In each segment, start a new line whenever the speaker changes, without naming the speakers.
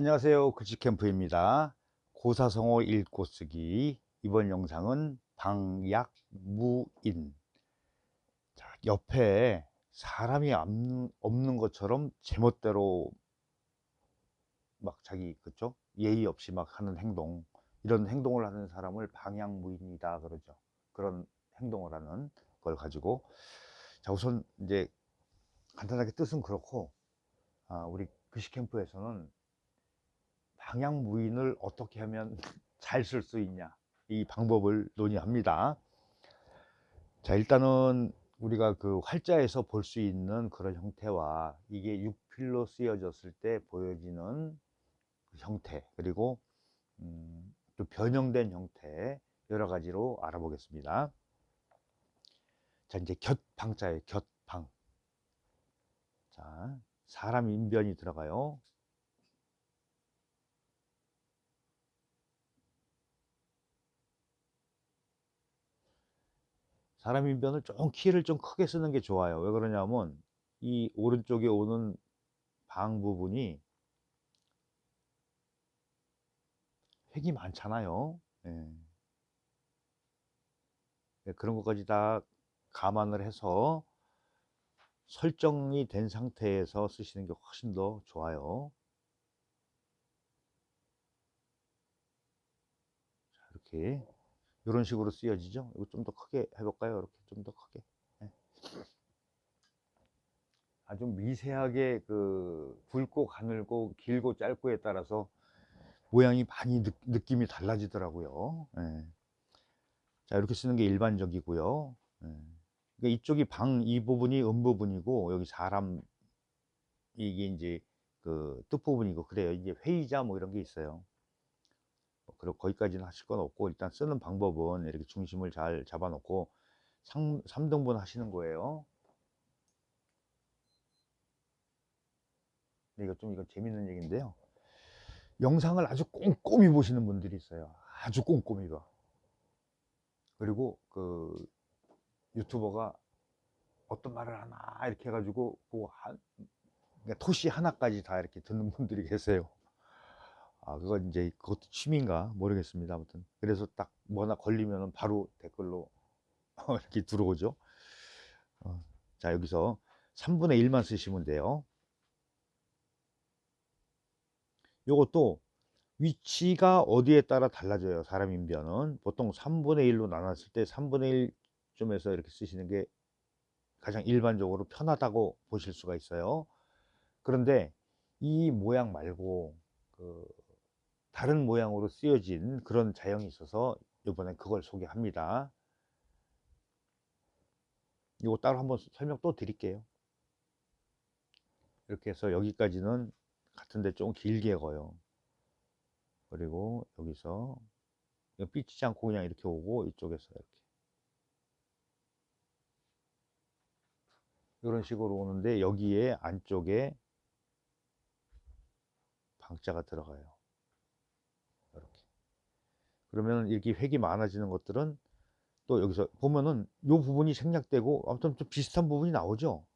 안녕하세요. 글씨캠프입니다. 고사성어 읽고 쓰기. 이번 영상은 방약무인. 자, 옆에 사람이 없는, 것처럼 제멋대로 막 자기, 그쵸? 예의 없이 막 하는 행동. 이런 행동을 하는 사람을 방약무인이다 그러죠. 그런 행동을 하는 걸 가지고. 자, 우선 이제 간단하게 뜻은 그렇고, 아, 우리 글씨캠프에서는 방향 무인을 어떻게 하면 잘 쓸 수 있냐 이 방법을 논의합니다. 자 일단은 우리가 그 활자에서 볼 수 있는 그런 형태와 이게 육필로 쓰여졌을 때 보여지는 그 형태 그리고 음, 또 변형된 형태 여러 가지로 알아보겠습니다. 자 이제 곁방자예요. 곁방. 자 사람 인변이 들어가요. 사람 인변을 좀 키를 좀 크게 쓰는 게 좋아요. 왜 그러냐면 이 오른쪽에 오는 방 부분이 획이 많잖아요. 예. 예, 그런 것까지 다 감안을 해서 설정이 된 상태에서 쓰시는 게 훨씬 더 좋아요. 자, 이렇게 이런 식으로 쓰여지죠. 이거 좀 더 크게 해볼까요? 이렇게 좀 더 크게. 네. 아주 미세하게 그 굵고 가늘고 길고 짧고에 따라서 모양이 많이 느, 느낌이 달라지더라고요. 네. 자 이렇게 쓰는 게 일반적이고요. 네. 그러니까 이쪽이 방 이 부분이 음 부분이고 여기 사람 이게 이제 그 뜻 부분이고 그래요. 이제 회의자 뭐 이런 게 있어요. 그리고 거기까지는 하실 건 없고 일단 쓰는 방법은 이렇게 중심을 잘 잡아놓고 3, 3등분 하시는 거예요. 이거 좀 이거 재밌는 얘기인데요. 영상을 아주 꼼꼼히 보시는 분들이 있어요. 아주 꼼꼼히 봐. 그리고 그 유튜버가 어떤 말을 하나 이렇게 해가지고 그 한, 그러니까 토시 하나까지 다 이렇게 듣는 분들이 계세요. 아, 그거 이제 그것도 취미인가 모르겠습니다. 아무튼 그래서 딱 뭐나 걸리면은 바로 댓글로 이렇게 들어오죠. 어, 자 여기서 3분의 1만 쓰시면 돼요. 요것도 위치가 어디에 따라 달라져요. 사람 인변은 보통 3분의 1로 나눴을 때 3분의 1점에서 이렇게 쓰시는 게 가장 일반적으로 편하다고 보실 수가 있어요. 그런데 이 모양 말고 그 다른 모양으로 쓰여진 그런 자형이 있어서 이번에 그걸 소개합니다. 이거 따로 한번 설명 또 드릴게요. 이렇게 해서 여기까지는 같은데 좀 길게 거요. 그리고 여기서 삐치지 않고 그냥 이렇게 오고 이쪽에서 이렇게 이런 식으로 오는데 여기에 안쪽에 방자가 들어가요. 그러면 이렇게 획이 많아지는 것들은 또 여기서 보면은 이 부분이 생략되고 아무튼 좀 비슷한 부분이 나오죠.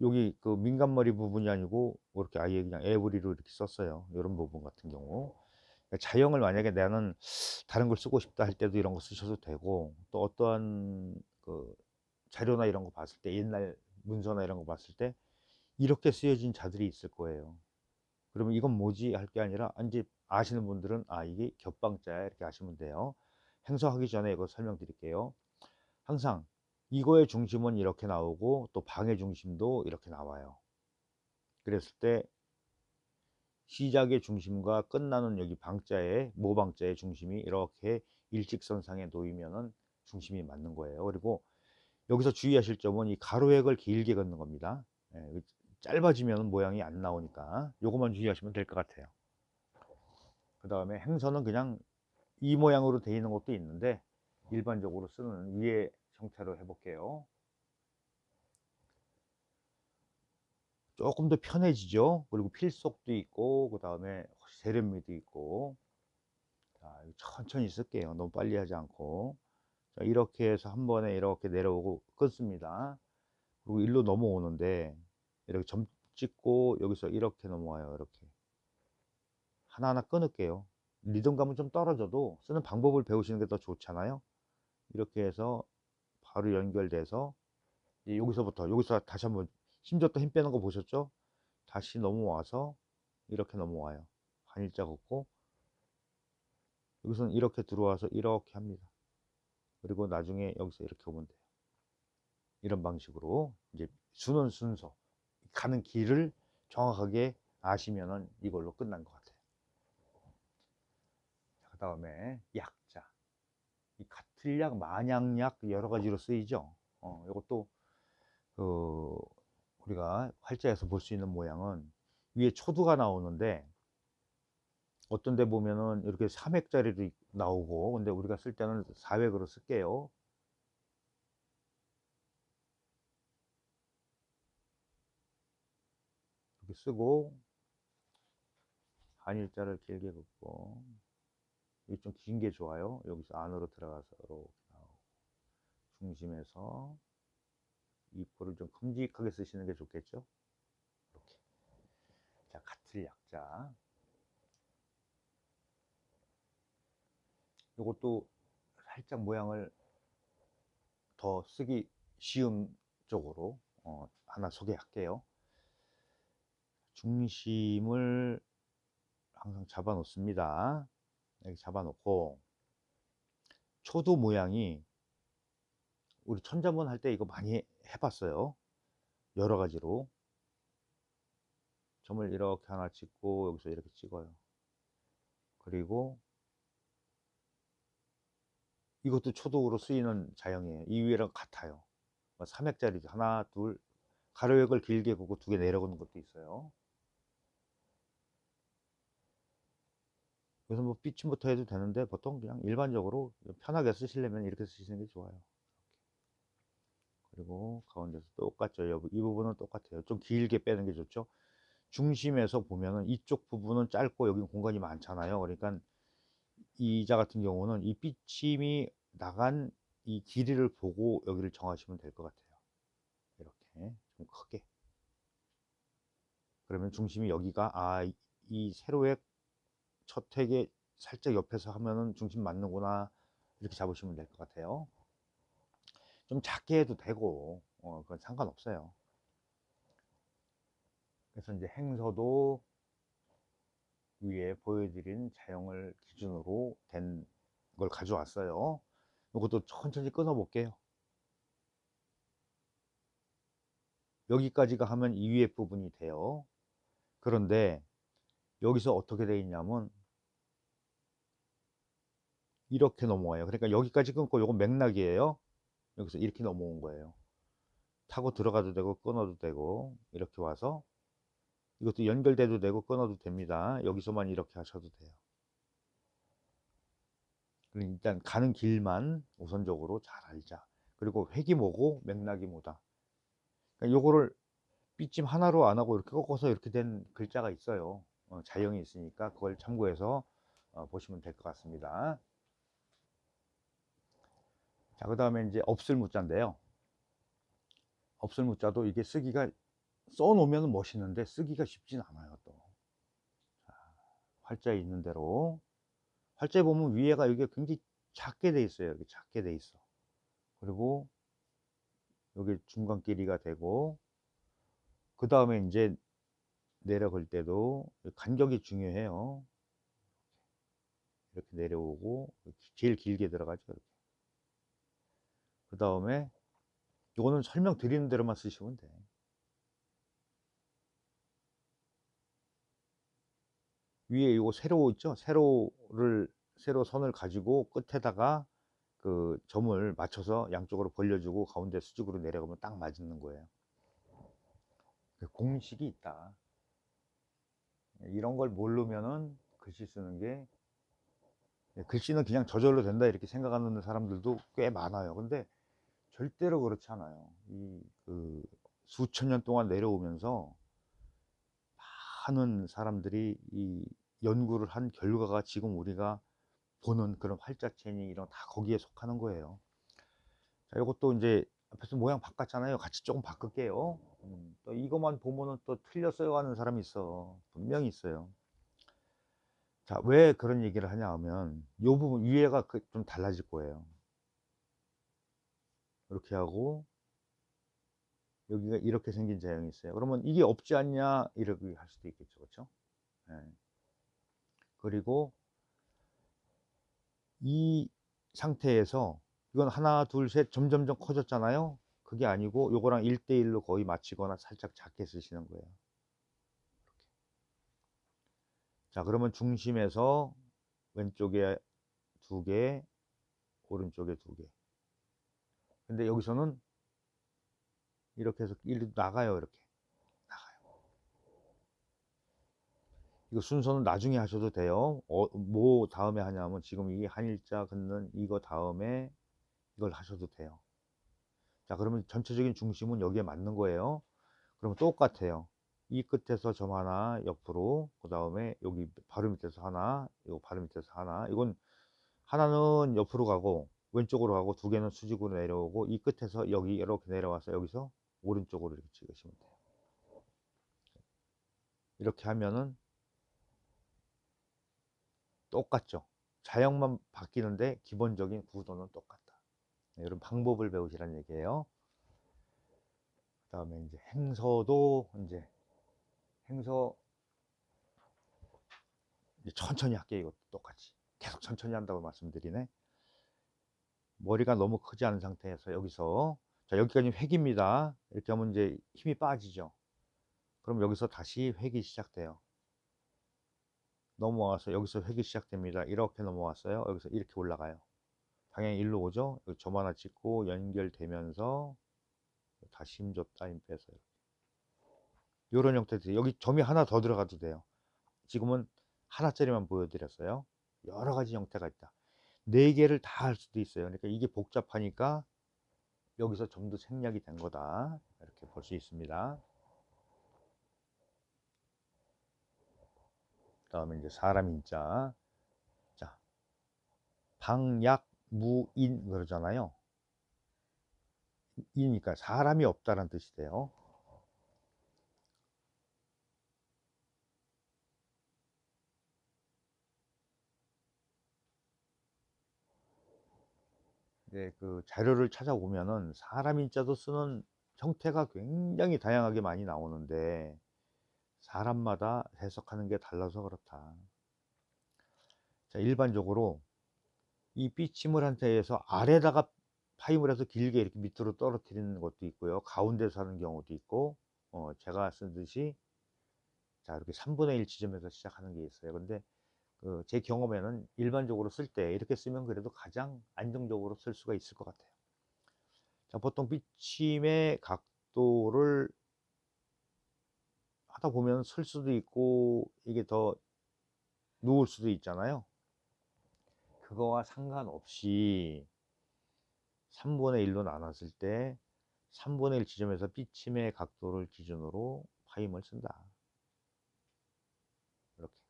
여기 그 민간머리 부분이 아니고 뭐 이렇게 아예 그냥 에브리로 이렇게 썼어요. 이런 부분 같은 경우 자형을 만약에 나는 다른 걸 쓰고 싶다 할 때도 이런 거 쓰셔도 되고 또 어떠한 그 자료나 이런 거 봤을 때 옛날 문서나 이런 거 봤을 때 이렇게 쓰여진 자들이 있을 거예요. 그러면 이건 뭐지 할 게 아니라 이제 아시는 분들은 아 이게 겹방자야 이렇게 하시면 돼요. 행서하기 전에 이거 설명드릴게요. 항상 이거의 중심은 이렇게 나오고 또 방의 중심도 이렇게 나와요. 그랬을 때 시작의 중심과 끝나는 여기 방자의 모방자의 중심이 이렇게 일직선상에 놓이면은 중심이 맞는 거예요. 그리고 여기서 주의하실 점은 이 가로획을 길게 걷는 겁니다. 예, 짧아지면 모양이 안 나오니까 요것만 주의하시면 될 것 같아요. 그 다음에 행선은 그냥 이 모양으로 되어 있는 것도 있는데 일반적으로 쓰는 위의 형태로 해볼게요. 조금 더 편해지죠. 그리고 필속도 있고 그 다음에 세련미도 있고 자, 천천히 쓸게요. 너무 빨리 하지 않고 자, 이렇게 해서 한 번에 이렇게 내려오고 끊습니다. 그리고 일로 넘어오는데 이렇게 점 찍고 여기서 이렇게 넘어와요. 이렇게 하나하나 끊을게요. 리듬감은 좀 떨어져도 쓰는 방법을 배우시는 게 더 좋잖아요. 이렇게 해서 바로 연결돼서 여기서부터 여기서 다시 한번 힘줬다 힘 빼는 거 보셨죠? 다시 넘어와서 이렇게 넘어와요. 한일자 걷고 여기서는 이렇게 들어와서 이렇게 합니다. 그리고 나중에 여기서 이렇게 오면 돼요. 이런 방식으로 이제 수는 순서 가는 길을 정확하게 아시면은 이걸로 끝난 것 같아요. 그 다음에 약자. 이 같을 약, 만약약 여러 가지로 쓰이죠. 어, 이것도 그 우리가 활자에서 볼 수 있는 모양은 위에 초두가 나오는데 어떤 데 보면은 이렇게 3획짜리도 나오고 근데 우리가 쓸 때는 4획으로 쓸게요. 이렇게 쓰고 한일자를 길게 긋고 이게 좀 긴 게 좋아요. 여기서 안으로 들어가서 이렇게 나오고 중심에서 입구를 좀 큼직하게 쓰시는 게 좋겠죠. 이렇게 자 같을 약자 이것도 살짝 모양을 더 쓰기 쉬운 쪽으로 어, 하나 소개할게요. 중심을 항상 잡아 놓습니다. 이렇게 잡아 놓고 초도 모양이 우리 천자문 할 때 이거 많이 해봤어요. 여러 가지로 점을 이렇게 하나 찍고 여기서 이렇게 찍어요. 그리고 이것도 초도로 쓰이는 자형이에요. 이 위랑 같아요. 3획짜리 하나, 둘, 가로획을 길게 보고 두 개 내려오는 것도 있어요. 그래서 뭐 삐침부터 해도 되는데 보통 그냥 일반적으로 편하게 쓰시려면 이렇게 쓰시는 게 좋아요. 그리고 가운데서 똑같죠. 이 부분은 똑같아요. 좀 길게 빼는 게 좋죠. 중심에서 보면은 이쪽 부분은 짧고 여기 공간이 많잖아요. 그러니까 이자 같은 경우는 이 삐침이 나간 이 길이를 보고 여기를 정하시면 될 것 같아요. 이렇게 좀 크게. 그러면 중심이 여기가 아 이 세로의 첫 획에 살짝 옆에서 하면은 중심 맞는구나 이렇게 잡으시면 될 것 같아요. 좀 작게 해도 되고 어, 그건 상관없어요. 그래서 이제 행서도 위에 보여드린 자형을 기준으로 된 걸 가져왔어요. 이것도 천천히 끊어 볼게요. 여기까지가 하면 이 위에 부분이 돼요. 그런데 여기서 어떻게 되어 있냐면 이렇게 넘어와요. 그러니까 여기까지 끊고 요건 맥락이에요. 여기서 이렇게 넘어온 거예요. 타고 들어가도 되고 끊어도 되고 이렇게 와서 이것도 연결돼도 되고 끊어도 됩니다. 여기서만 이렇게 하셔도 돼요. 일단 가는 길만 우선적으로 잘 알자. 그리고 획이 뭐고 맥락이 뭐다. 그러니까 요거를 삐짐 하나로 안 하고 이렇게 꺾어서 이렇게 된 글자가 있어요. 어, 자형이 있으니까 그걸 참고해서 어, 보시면 될 것 같습니다. 자, 그 다음에 이제 없을 무자인데요. 없을 무자도 이게 쓰기가 써놓으면 멋있는데 쓰기가 쉽진 않아요, 또. 자, 활자에 있는 대로. 활자에 보면 위에가 이게 굉장히 작게 돼 있어요. 이렇게 작게 돼 있어. 그리고 여기 중간 길이가 되고, 그 다음에 이제 내려갈 때도 간격이 중요해요. 이렇게 내려오고, 제일 길게 들어가죠. 이렇게. 그 다음에 이거는 설명 드리는 대로만 쓰시면 돼. 위에 이거 세로 있죠? 세로를 세로 선을 가지고 끝에다가 그 점을 맞춰서 양쪽으로 벌려주고 가운데 수직으로 내려가면 딱 맞는 거예요. 그 공식이 있다. 이런 걸 모르면은 글씨 쓰는 게 글씨는 그냥 저절로 된다 이렇게 생각하는 사람들도 꽤 많아요. 근데 절대로 그렇지 않아요. 이 그 수천 년 동안 내려오면서 많은 사람들이 이 연구를 한 결과가 지금 우리가 보는 그런 활자체니 이런 다 거기에 속하는 거예요. 자, 이것도 이제 앞에서 모양 바꿨잖아요. 같이 조금 바꿀게요. 음, 또 이것만 보면은 또 틀렸어요 하는 사람이 있어. 분명히 있어요. 자, 왜 그런 얘기를 하냐 하면 요 부분 위에가 그좀 달라질 거예요. 이렇게 하고 여기가 이렇게 생긴 자형이 있어요. 그러면 이게 없지 않냐 이렇게 할 수도 있겠죠. 그렇죠? 예. 그리고 이 상태에서 이건 하나 둘 셋 점점점 커졌잖아요. 그게 아니고 요거랑 1대1로 거의 맞추거나 살짝 작게 쓰시는 거예요. 이렇게. 자, 그러면 중심에서 왼쪽에 두 개, 오른쪽에 두 개. 근데 여기서는 이렇게 해서 일로 나가요, 이렇게. 나가요. 이거 순서는 나중에 하셔도 돼요. 어, 뭐 다음에 하냐면 지금 이 한일자 긋는 이거 다음에 이걸 하셔도 돼요. 자, 그러면 전체적인 중심은 여기에 맞는 거예요. 그러면 똑같아요. 이 끝에서 점 하나 옆으로, 그 다음에 여기 바로 밑에서 하나, 이거 바로 밑에서 하나. 이건 하나는 옆으로 가고, 왼쪽으로 가고, 두 개는 수직으로 내려오고, 이 끝에서 여기 이렇게 내려와서 여기서 오른쪽으로 이렇게 찍으시면 돼요. 이렇게 하면은 똑같죠. 자형만 바뀌는데 기본적인 구도는 똑같다. 네, 이런 방법을 배우시라는 얘기예요. 그 다음에 이제 행서도 이제 행서 이제 천천히 할게요. 이것도 똑같이. 계속 천천히 한다고 말씀드리네. 머리가 너무 크지 않은 상태에서 여기서 자 여기까지 획입니다. 이렇게 하면 이제 힘이 빠지죠. 그럼 여기서 다시 획이 시작돼요. 넘어와서 여기서 획이 시작됩니다. 이렇게 넘어왔어요. 여기서 이렇게 올라가요. 방향이 일로 오죠. 여기 점 하나 찍고 연결되면서 다시 힘 줬다 힘 빼서 이런 형태들 여기 점이 하나 더 들어가도 돼요. 지금은 하나짜리만 보여드렸어요. 여러 가지 형태가 있다. 네 개를 다 할 수도 있어요. 그러니까 이게 복잡하니까 여기서 점도 생략이 된 거다. 이렇게 볼 수 있습니다. 다음에 이제 사람 인자. 자, 방약 무인 그러잖아요. 이니까 사람이 없다는 뜻이 돼요. 네, 그 자료를 찾아보면은 사람 인자도 쓰는 형태가 굉장히 다양하게 많이 나오는데 사람마다 해석하는 게 달라서 그렇다. 자, 일반적으로 이 삐침을 한테에서 아래다가 파임을 해서 길게 이렇게 밑으로 떨어뜨리는 것도 있고요. 가운데서 하는 경우도 있고, 어, 제가 쓰듯이 자, 이렇게 3분의 1 지점에서 시작하는 게 있어요. 근데 그 제 경험에는 일반적으로 쓸 때 이렇게 쓰면 그래도 가장 안정적으로 쓸 수가 있을 것 같아요. 자, 보통 삐침의 각도를 하다 보면 쓸 수도 있고 이게 더 누울 수도 있잖아요. 그거와 상관없이 3분의 1로 나눴을 때 3분의 1 지점에서 삐침의 각도를 기준으로 파임을 쓴다.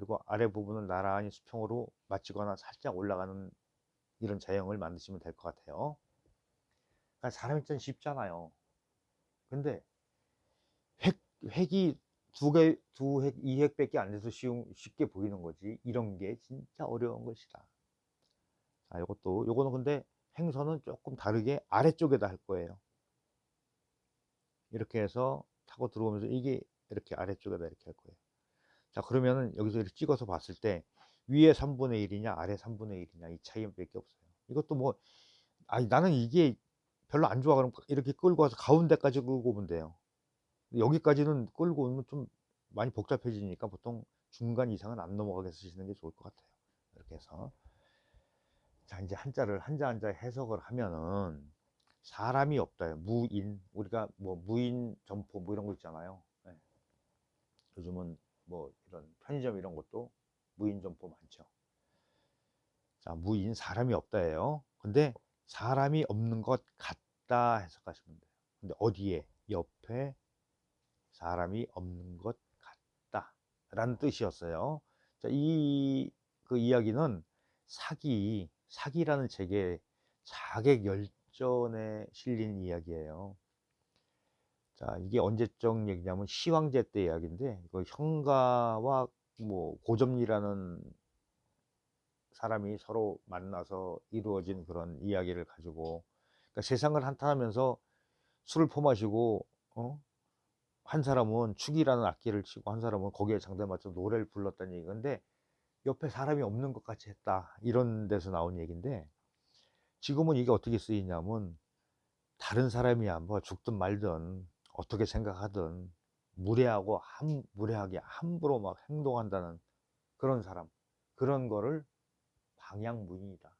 그리고 아래 부분을 나란히 수평으로 맞추거나 살짝 올라가는 이런 자형을 만드시면 될 것 같아요. 그러니까 사람 입장 쉽잖아요. 근데 획, 획이 두 개, 두 획, 이 획밖에 안 돼서 쉬운, 쉽게 보이는 거지. 이런 게 진짜 어려운 것이다. 자, 요것도, 요거는 근데 행선은 조금 다르게 아래쪽에다 할 거예요. 이렇게 해서 타고 들어오면서 이게 이렇게 아래쪽에다 이렇게 할 거예요. 자, 그러면은 여기서 이렇게 찍어서 봤을 때 위에 3분의 1이냐, 아래 3분의 1이냐, 이 차이 밖에 없어요. 이것도 뭐, 아니, 나는 이게 별로 안 좋아. 그럼 이렇게 끌고 와서 가운데까지 끌고 오면 돼요. 여기까지는 끌고 오면 좀 많이 복잡해지니까 보통 중간 이상은 안 넘어가게 쓰시는 게 좋을 것 같아요. 이렇게 해서. 자, 이제 한자를 한자 한자 해석을 하면은 사람이 없다. 무인. 우리가 뭐 무인 점포 뭐 이런 거 있잖아요. 네. 요즘은 뭐 이런 편의점 이런 것도 무인 점포 많죠. 자, 무인 사람이 없다예요. 근데 사람이 없는 것 같다 해석하시면 돼요. 근데 어디에? 옆에 사람이 없는 것 같다. 라는 뜻이었어요. 자, 이, 그 이야기는 사기, 사기라는 책의 자객 열전에 실린 이야기예요. 자, 이게 언제적 얘기냐면 시황제 때 이야기인데, 그 형가와 뭐 고점리라는 사람이 서로 만나서 이루어진 그런 이야기를 가지고 그러니까 세상을 한탄하면서 술을 퍼마시고 어? 한 사람은 축이라는 악기를 치고 한 사람은 거기에 장단 맞춰 노래를 불렀다는 얘기인데 옆에 사람이 없는 것 같이 했다. 이런 데서 나온 얘기인데 지금은 이게 어떻게 쓰이냐면 다른 사람이야 뭐 죽든 말든 어떻게 생각하든 무례하고 함, 무례하게 함부로 막 행동한다는 그런 사람 그런 거를 방향무인이다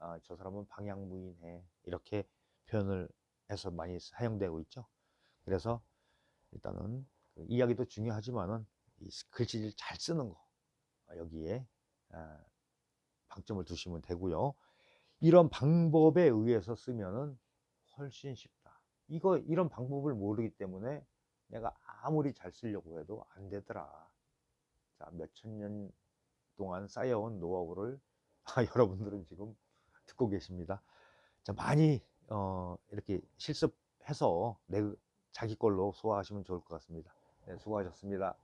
아, 저 사람은 방향무인해 이렇게 표현을 해서 많이 사용되고 있죠 그래서 일단은 그 이야기도 중요하지만은 이 글씨를 잘 쓰는 거 아, 여기에 아, 방점을 두시면 되고요. 이런 방법에 의해서 쓰면은 훨씬 쉽다. 이거 이런 방법을 모르기 때문에 내가 아무리 잘 쓰려고 해도 안 되더라. 자, 몇천 년 동안 쌓여온 노하우를 아, 여러분들은 지금 듣고 계십니다. 자, 많이 어, 이렇게 실습해서 내 자기 걸로 소화하시면 좋을 것 같습니다. 네, 수고하셨습니다.